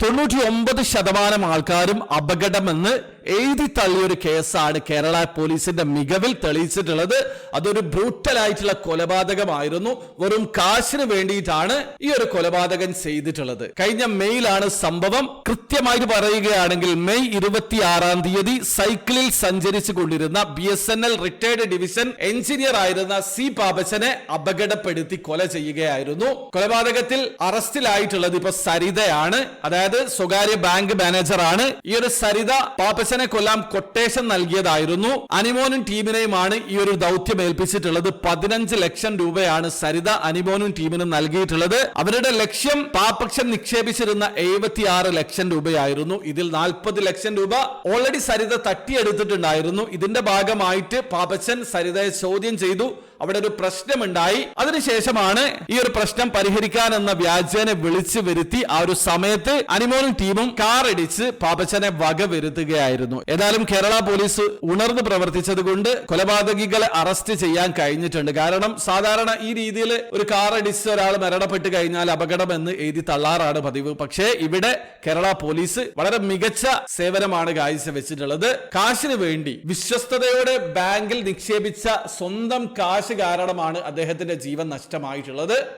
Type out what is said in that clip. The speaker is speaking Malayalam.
തൊണ്ണൂറ്റി ഒമ്പത് ശതമാനം ആൾക്കാരും അപകടമെന്ന് എഴുതി തള്ളിയൊരു കേസാണ് കേരള പോലീസിന്റെ മികവിൽ തെളിയിച്ചിട്ടുള്ളത്. അതൊരു ബ്രൂട്ടലായിട്ടുള്ള കൊലപാതകമായിരുന്നു. വെറും കാശിന് വേണ്ടിയിട്ടാണ് ഈ ഒരു കൊലപാതകൻ ചെയ്തിട്ടുള്ളത്. കഴിഞ്ഞ മെയ്യിലാണ് സംഭവം. കൃത്യമായിട്ട് പറയുകയാണെങ്കിൽ മെയ് ഇരുപത്തിയാറാം തീയതി സൈക്കിളിൽ സഞ്ചരിച്ചു കൊണ്ടിരുന്ന B S N L retired division engineer ആയിരുന്ന സി പാപച്ചനെ അപകടപ്പെടുത്തി കൊല ചെയ്യുകയായിരുന്നു. കൊലപാതകത്തിൽ അറസ്റ്റിലായിട്ടുള്ളത് ഇപ്പൊ സരിതയാണ്. അതായത് സ്വകാര്യ ബാങ്ക് മാനേജറാണ്. ഈ ഒരു സരിത പാപ്പച്ചനെ കൊല്ലാൻ കൊട്ടേഷൻ നൽകിയതായിരുന്നു. അനിമോനും ടീമിനെയുമാണ് ഈ ഒരു ദൗത്യം ഏൽപ്പിച്ചിട്ടുള്ളത്. പതിനഞ്ച് ലക്ഷം രൂപയാണ് സരിത അനിമോനും ടീമിനും നൽകിയിട്ടുള്ളത്. അവരുടെ ലക്ഷ്യം പാപക്ഷൻ നിക്ഷേപിച്ചിരുന്ന എഴുപത്തിയാറ് ലക്ഷം രൂപയായിരുന്നു. ഇതിൽ നാൽപ്പത് ലക്ഷം രൂപ ഓൾറെഡി സരിത തട്ടിയെടുത്തിട്ടുണ്ടായിരുന്നു. ഇതിന്റെ ഭാഗമായിട്ട് പാപച്ചൻ സരിതയെ ചോദ്യം ചെയ്തു. അവിടെ ഒരു പ്രശ്നമുണ്ടായി. അതിനുശേഷമാണ് ഈ ഒരു പ്രശ്നം പരിഹരിക്കാൻ എന്ന വ്യാജേനെ വിളിച്ചു വരുത്തി ആ ഒരു സമയത്ത് അനിമോനും ടീമും കാർ ഇടിച്ച് പാപ്പച്ചനെ വക വരുത്തുകയായിരുന്നു. ഏതായാലും കേരള പോലീസ് ഉണർന്ന് പ്രവർത്തിച്ചത് കൊണ്ട് കൊലപാതകികളെ അറസ്റ്റ് ചെയ്യാൻ കഴിഞ്ഞിട്ടുണ്ട്. കാരണം സാധാരണ ഈ രീതിയിൽ ഒരു കാർ അടിച്ച് ഒരാൾ മരണപ്പെട്ട് കഴിഞ്ഞാൽ അപകടം എന്ന് എഴുതി തള്ളാറാണ് പതിവ്. പക്ഷേ ഇവിടെ കേരള പോലീസ് വളരെ മികച്ച സേവനമാണ് കാഴ്ചവെച്ചിട്ടുള്ളത് കാശിന് വേണ്ടി വിശ്വസ്തയോടെ ബാങ്കിൽ നിക്ഷേപിച്ച സ്വന്തം കാരണമാണ് അദ്ദേഹത്തിന്റെ ജീവൻ നഷ്ടമായിട്ടുള്ളത്.